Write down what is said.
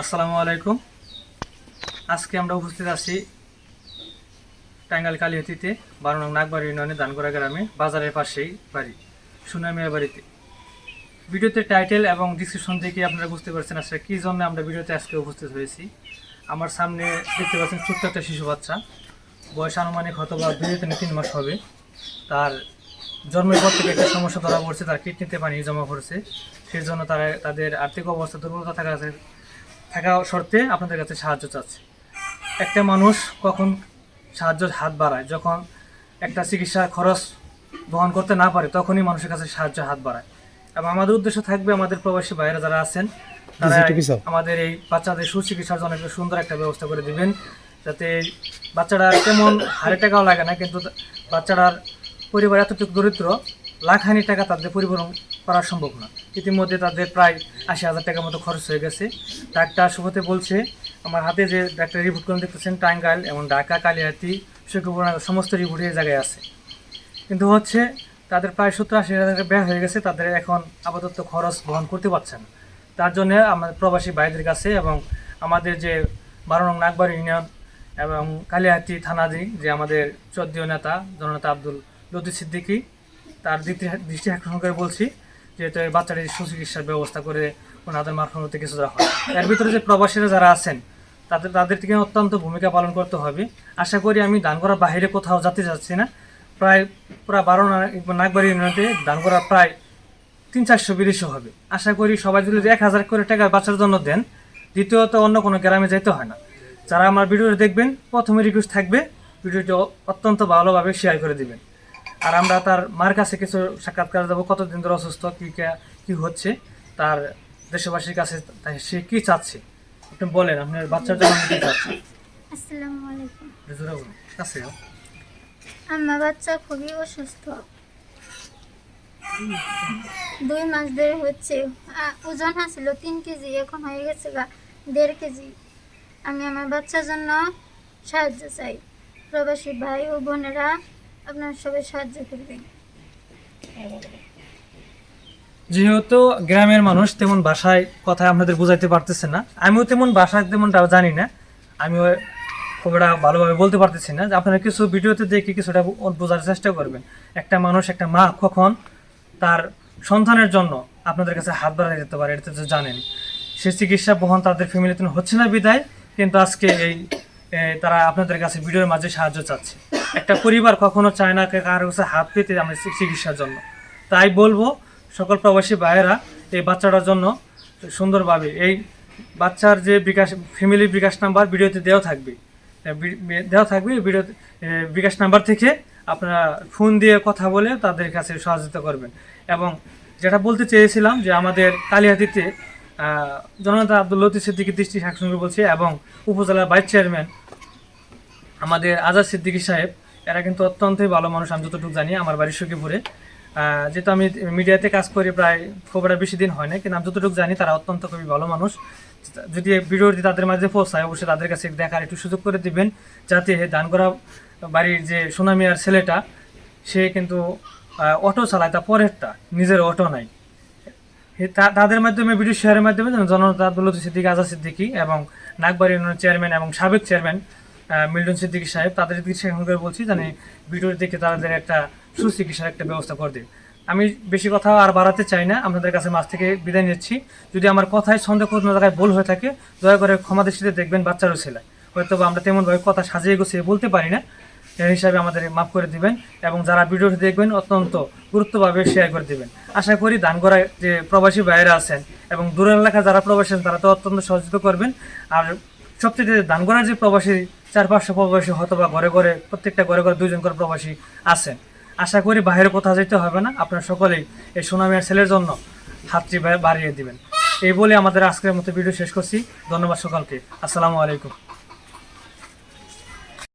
আসসালামু আলাইকুম। আজকে আমরা উপস্থিত আছি টাঙ্গাইল কালিহাতিতে, বারো নং নাগবাড়ি ইউনিয়নে দানগড়া গ্রামে, বাজারের পাশেই বাড়ি সুনামিয়া বাড়িতে। ভিডিওতে টাইটেল এবং ডিসক্রিপশন থেকে আপনারা বুঝতে পারছেন আসলে কী জন্য আমরা ভিডিওতে আজকে উপস্থিত হয়েছি। আমার সামনে দেখতে পাচ্ছেন ছোট্ট একটা শিশু বাচ্চা। বয়স আনুমানিক হয়তো বা দুই থেকে তিন মাস হবে। তার জন্মের পর থেকে একটা সমস্যা ধরা পড়ছে, তার কিডনিতে পানি জমা পড়ছে। সেই জন্য তারা তাদের আর্থিক অবস্থা দুর্বলতা থাকা থাকা শর্তে আপনাদের কাছে সাহায্য চাচ্ছে। একটা মানুষ কখন সাহায্যের হাত বাড়ায় যখন একটা চিকিৎসার খরচ বহন করতে না পারে তখনই মানুষের কাছে সাহায্য হাত বাড়ায়। এবং আমাদের উদ্দেশ্য থাকবে আমাদের প্রবাসী বাইরে যারা আছেন তারা আমাদের এই বাচ্চাদের সুচিকিৎসার জন্য একটা সুন্দর একটা ব্যবস্থা করে দিবেন যাতে বাচ্চারা তেমন হারে টাকাও লাগে না কিন্তু বাচ্চাটার পরিবার এতটুকু দরিদ্র লাখ হানি টাকা তাদের পরিবহন করা সম্ভব না। ইতিমধ্যে তাদের প্রায় আশি হাজার টাকার মতো খরচ হয়ে গেছে। ডাক্তার শুভতে বলছে, আমার হাতে যে ডাক্তার রিপোর্ট করে দেখতেছেন, টাঙ্গাইল এবং ঢাকা কালিয়াতি সুখপুর সমস্ত রিপোর্ট এই জায়গায় আছে। কিন্তু হচ্ছে, তাদের প্রায় সত্তর আশি হাজার টাকা ব্যয় হয়ে গেছে, তাদের এখন আপাতত খরচ বহন করতে পারছে না। তার জন্য আমাদের প্রবাসী ভাইদের কাছে এবং আমাদের যে বারো নং নাগবাড়ি ইউনিয়ন এবং কালিয়াহাটি থানাজি যে আমাদের চোদ্দীয় নেতা জননেতা আব্দুল লতি সিদ্দিকী, তার দৃষ্টি আকর্ষণ করে বলছি যেহেতু এই বাচ্চাটির সুচিকিৎসার ব্যবস্থা করে ওনাদের মারফত কিছু দেওয়া হয়। এর ভিতরে যে প্রবাসীরা যারা আছেন, তাদের তাদের থেকে অত্যন্ত ভূমিকা পালন করতে হবে। আশা করি আমি দান করার বাইরে কোথাও যেতে যাচ্ছি না। প্রায় প্রায় বারো নাগবাড়ি ইউনিয়নে দান করা প্রায় তিন চারশো বিদেশও হবে। আশা করি সবাই যদি এক হাজার করে টাকা বাচ্চার জন্য দেন, দ্বিতীয়ত অন্য কোনো গ্রামে যেতে হয় না। যারা আমার ভিডিওটি দেখবেন, প্রথমে রিকোয়েস্ট থাকবে, ভিডিওটি অত্যন্ত ভালোভাবে শেয়ার করে দিবেন। আর আমরা তার মার কাছে কিছু সাক্ষাৎকার দেবো কতদিন ধরে অসুস্থ কী কী হচ্ছে তার দেশবাসীর কাছে সে কী চাচ্ছে? আপনি বলেন আপনার বাচ্চার জন্য আপনি কী চাচ্ছেন? আসসালামু আলাইকুম। কাছে আমার বাচ্চা খুবই অসুস্থ। দুই মাস ধরে হচ্ছে ওজন আছিল তিন কেজি এখন হয়ে গেছে গা দেড় কেজি। আমি আমার বাচ্চার জন্য সাহায্য চাই। প্রবাসী ভাই ও বোনেরা আপনার সবাই সাহায্য করবেন। যেহেতু গ্রামের মানুষ তেমন ভাষায় কথা আপনাদের বোঝাইতে পারতেছে না, আমিও তেমন ভাষা তেমনটা জানি না, আমিও খুব একটা ভালোভাবে বলতে পারতেছি না। যে আপনারা কিছু ভিডিওতে দেখে কিছুটা বোঝার চেষ্টা করবেন। একটা মানুষ, একটা মা কখন তার সন্তানের জন্য আপনাদের কাছে হাত বাড়াতে যেতে পারে, এটা তো জানেন। সে চিকিৎসা বহন তাদের ফ্যামিলিতে হচ্ছে না বিদায় কিন্তু আজকে এই তারা আপনাদের কাছে ভিডিওর মাঝে সাহায্য চাচ্ছে। একটা পরিবার কখনো চায় না কারও কাছে হাত পেতে আমরা চিকিৎসার জন্য। তাই বলব, সকল প্রবাসী ভাইয়েরা, এই বাচ্চাটার জন্য সুন্দরভাবে, এই বাচ্চার যে বিকাশ ফ্যামিলি বিকাশ নাম্বার ভিডিওতে দেওয়া থাকবে। দেওয়া থাকবে ভিডিও বিকাশ নাম্বার থেকে আপনারা ফোন দিয়ে কথা বলে তাদের কাছে সহযোগিতা করবেন। এবং যেটা বলতে চেয়েছিলাম যে আমাদের কালিহাতিতে জনতা আব্দুল লতিফ সিদ্দিকী দৃষ্টি শাসনকে বলছে এবং উপজেলার ভাইস চেয়ারম্যান আমাদের আজাদ সিদ্দিকী সাহেব, এরা কিন্তু অত্যন্তই ভালো মানুষ, আমি যতটুকু জানি, আমার বাড়ির সখীপুরে। যেহেতু আমি মিডিয়াতে কাজ করি প্রায় খুব একটা বেশি দিন হয় না কিন্তু আমি যতটুকু জানি তারা অত্যন্ত খুবই ভালো মানুষ। যদি ভিডিওটি তাদের মাঝে পৌঁছায়, অবশ্যই তাদের কাছে দেখার একটু সুযোগ করে দিবেন, যাতে দান করা বাড়ির যে সোনামিয়ার ছেলেটা, সে কিন্তু অটো চালায় তা পরেরটা, নিজের অটো নাই। তাদের মাধ্যমে, ভিডিও শেয়ারের মাধ্যমে জনতা আব্দুল্লাহ সিদ্দিকী আজাদ সিদ্দিকী এবং নাগবাড়ি চেয়ারম্যান এবং সাবেক চেয়ারম্যান মিল্টন সিদ্দিকী সাহেব, তাদের দিকে সেখান করে বলছি জানি ভিডিও দেখে তাদের একটা সুচিকিৎসার একটা ব্যবস্থা করে দিন আমি বেশি কথা আর বাড়াতে চাই না, আপনাদের কাছে মাছ থেকে বিদায় নিচ্ছি। যদি আমার কথায় সন্দেহ কোনো জায়গায় ভুল হয়ে থাকে, দয়া করে ক্ষমা দৃষ্টিতে দেখবেন বাচ্চারও ছেলে। হয়তো আমরা তেমনভাবে কথা সাজিয়ে গুছিয়ে বলতে পারি না এই হিসাবে আমাদের মাফ করে দিবেন এবং যারা ভিডিওটি দেখবেন, অত্যন্ত গুরুত্বভাবে শেয়ার করে দিবেন। আশা করি দান করা যে প্রবাসী ভাইয়েরা আছেন এবং দূরের এলাকায় যারা প্রবাসী আছেন, তারা তো অত্যন্ত সহযোগিতা করবেন। আর সবচেয়ে দান করার যে প্রবাসী চার পাঁচশো প্রবাসী হয়তো বা ঘরে ঘরে, প্রত্যেকটা ঘরে ঘরে দুজন করে প্রবাসী আছেন। আশা করি বাইরে কোথাও যেতে হবে না। আপনারা সকলেই এই সুনামিয়ার ছেলের জন্য হাতটি বাড়িয়ে দিবেন। এই বলে আমাদের আজকের মতো ভিডিও শেষ করছি। ধন্যবাদ সকলকে। আসসালামু আলাইকুম।